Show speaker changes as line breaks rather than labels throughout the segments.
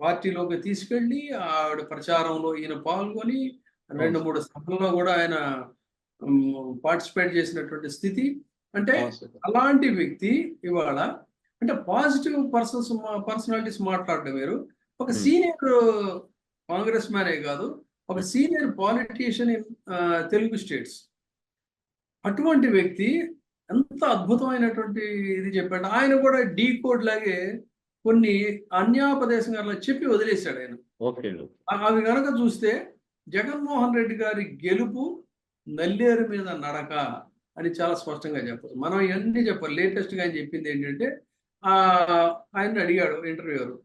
పార్టీలోకి తీసుకెళ్ళి ఆవిడ ప్రచారంలో ఈయన పాల్గొని రెండు మూడు సభల్లో కూడా ఆయన పార్టిసిపేట్ చేసినటువంటి స్థితి. అంటే. అలాంటి వ్యక్తి ఇవాళ అంటే పాజిటివ్ పర్సన్స్ పర్సనాలిటీస్ మాట్లాడడం వేరు. ఒక. సీనియర్ కాంగ్రెస్ మ్యానే కాదు ఒక senior politician in Telugu states. అటువంటి వ్యక్తి ఎంత అద్భుతమైనటువంటి ఇది చెప్పాడు. ఆయన కూడా డీ కోడ్ లాగే కొన్ని అన్యాపదేశంగా చెప్పి వదిలేశాడు ఆయన. అవి కనుక చూస్తే జగన్మోహన్ రెడ్డి గారి గెలుపు నల్లేరు మీద నడక అని చాలా స్పష్టంగా చెప్పచ్చు. మనం ఇవన్నీ చెప్పాలి. లేటెస్ట్గా ఆయన చెప్పింది ఏంటంటే ఆ ఆయన అడిగాడు ఇంటర్వ్యూరు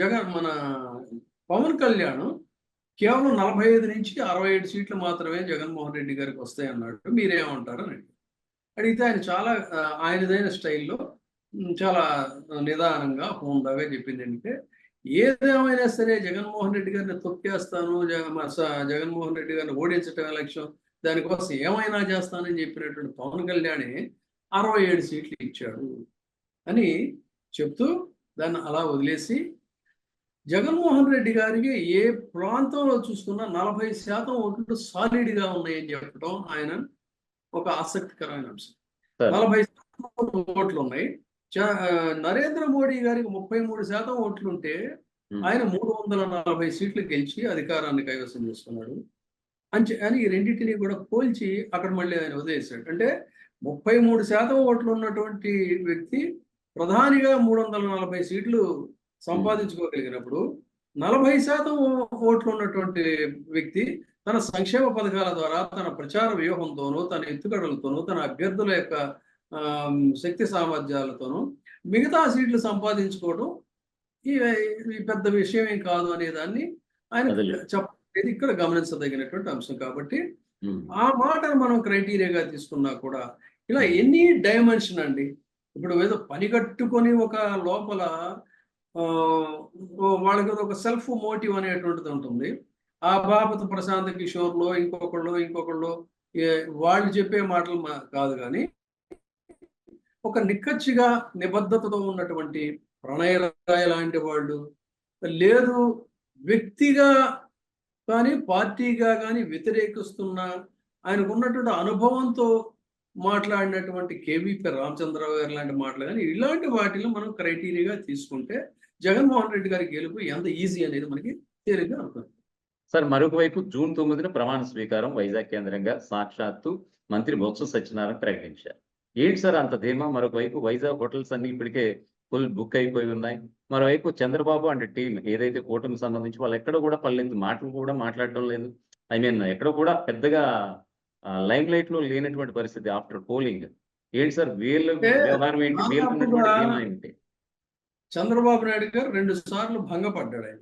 జగన్ మన పవన్ కళ్యాణ్ కేవలం నలభై ఐదు నుంచి అరవై ఏడు సీట్లు మాత్రమే జగన్మోహన్ రెడ్డి గారికి వస్తాయి అన్నాడు మీరేమంటారు అని. అడిగితే ఆయన చాలా ఆయనదైన స్టైల్లో చాలా నిదానంగా హోందాగా చెప్పింది ఏంటంటే ఏదేమైనా సరే జగన్మోహన్ రెడ్డి గారిని తొక్కేస్తాను జగన్మోహన్ రెడ్డి గారిని ఓడించటమే లక్ష్యం దానికోసం ఏమైనా చేస్తానని చెప్పినటువంటి పవన్ కళ్యాణ్ అరవై ఏడు సీట్లు ఇచ్చాడు అని చెప్తూ దాన్ని అలా వదిలేసి జగన్మోహన్ రెడ్డి గారికి ఏ ప్రాంతంలో చూసుకున్నా నలభై శాతం ఓట్లు సాలిడ్గా ఉన్నాయని చెప్పడం ఆయన ఒక ఆసక్తికరమైన అంశం. నలభై శాతం ఓట్లు ఉన్నాయి నరేంద్ర మోడీ గారికి ముప్పై మూడు శాతం ఓట్లుంటే. ఆయన మూడు వందల నలభై సీట్లు గెలిచి అధికారాన్ని కైవసం చేసుకున్నాడు అంచే అని ఈ రెండింటిని కూడా పోల్చి అక్కడ మళ్ళీ ఆయన వదిలేశాడు అంటే ముప్పై మూడు శాతం ఓట్లు ఉన్నటువంటి వ్యక్తి ప్రధానిగా మూడు వందల నలభై సీట్లు సంపాదించుకోగలిగినప్పుడు నలభై శాతం ఓట్లు ఉన్నటువంటి వ్యక్తి తన సంక్షేమ పథకాల ద్వారా తన ప్రచార వ్యూహంతోనూ తన ఎత్తుగడలతోనూ తన అభ్యర్థుల యొక్క శక్తి సామర్థ్యాలతోనూ మిగతా సీట్లు సంపాదించుకోవడం ఈ పెద్ద విషయం ఏం కాదు అనే దాన్ని ఆయన. చెప్పేది ఇక్కడ గమనించదగినటువంటి అంశం కాబట్టి. ఆ మాటను మనం క్రైటీరియాగా తీసుకున్నా కూడా ఇలా ఎన్ని డైమెన్షన్ అండి ఇప్పుడు ఏదో పని కట్టుకొని ఒక లోపల వాళ్ళకి ఒక సెల్ఫ్ మోటివ్ అనేటువంటిది ఉంటుంది ఆ బాపత ప్రశాంత్ కిషోర్లో ఇంకొకళ్ళు ఇంకొకళ్ళు వాళ్ళు చెప్పే మాటలు కాదు కానీ ఒక నిక్కచ్చిగా నిబద్ధతతో ఉన్నటువంటి ప్రణయరాయ లాంటి వాళ్ళు లేదు వ్యక్తిగా కానీ పార్టీగా కానీ వ్యతిరేకిస్తున్న ఆయనకు ఉన్నటువంటి అనుభవంతో మాట్లాడినటువంటి కేవీపీ రామచంద్రరావు గారు లాంటి మాటలు కానీ ఇలాంటి వాటిలో మనం క్రైటీరియాగా తీసుకుంటే జగన్మోహన్ రెడ్డి గారి గెలుపు ఎంత ఈజీ అనేది మనకి తేలిగ్గా అవుతుంది
సార్ మరొక వైపు జూన్ తొమ్మిదిన ప్రమాణ స్వీకారం వైజాగ్ కేంద్రంగా సాక్షాత్తు మంత్రి బొత్స సత్యనారాయణ ప్రకటించారు. ఏంటి సార్ అంత ధీమా? మరొక వైపు వైజాగ్ హోటల్స్ అన్ని ఇప్పటికే ఫుల్ బుక్ అయిపోయి ఉన్నాయి. మరోవైపు చంద్రబాబు అండ్ టీం ఏదైతే కూటమికి సంబంధించి వాళ్ళు ఎక్కడ కూడా పల్లెంది మాటలు కూడా మాట్లాడడం లేదు. ఐ మీన్ ఎక్కడ కూడా పెద్దగా లైమ్ లైట్లో లేనటువంటి పరిస్థితి ఆఫ్టర్ పోలింగ్. ఏంటి సార్ వీళ్ళ
అంటే
వ్యవహారం ఏంటి? ఏంటి?
చంద్రబాబు నాయుడు గారు రెండు సార్లు భంగపడ్డాడు ఆయన.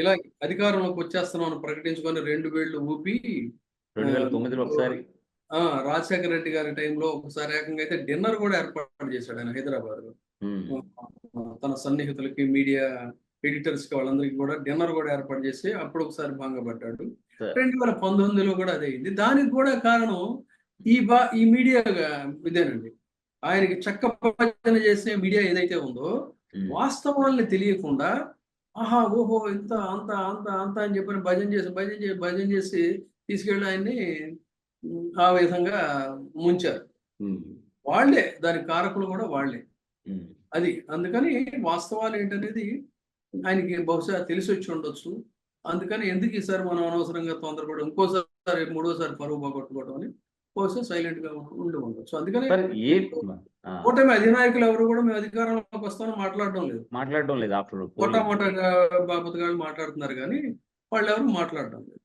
ఇలా అధికారంలోకి వచ్చేస్తున్నామని ప్రకటించుకొని రెండు వేళ్ళు ఊపి
రెండు వేల తొమ్మిదిలో ఒకసారి
రాజశేఖర రెడ్డి గారి టైంలో ఒకసారి ఏకంగా అయితే డిన్నర్ కూడా ఏర్పాటు చేశాడు ఆయన
హైదరాబాద్లో
తన సన్నిహితులకి మీడియా ఎడిటర్స్కి వాళ్ళందరికీ కూడా డిన్నర్ కూడా ఏర్పాటు చేసి అప్పుడు ఒకసారి భంగపడ్డాడు. రెండు వేల పంతొమ్మిదిలో కూడా అదే అయింది. దానికి కూడా కారణం ఈ బా ఈ మీడియా ఇదేనండి. ఆయనకి చక్క ప్రవచన చేసే మీడియా ఏదైతే ఉందో వాస్తవాల్ని తెలియకుండా ఆహా ఓహో ఇంత అంత అంత అంత అని చెప్పని భజన చేసి భజన చేసి భజన చేసి తీసుకెళ్ళి ఆయన్ని ఆ విధంగా ముంచారు.
ఉమ్,
వాళ్ళే దానికి కారకులు కూడా వాళ్ళే.
ఉమ్.
అది. అందుకని వాస్తవాలు ఏంటనేది ఆయనకి బహుశా తెలిసి వచ్చి ఉండొచ్చు. అందుకని ఎందుకు ఈసారి మనం అనవసరంగా తొందరపడి ఇంకోసారి మూడోసారి పరువు పోగొట్టుకోవడం అని బహుశా సైలెంట్గా ఉండి ఉండొచ్చు. అందుకని కూటమి అధినాయకులు ఎవరు కూడా మేము అధికారంలోకి వస్తామని మాట్లాడడం లేదు.
మాట్లాడడం లేదు
కోటా మోటా గారు మాట్లాడుతున్నారు కానీ వాళ్ళు ఎవరు మాట్లాడడం లేదు.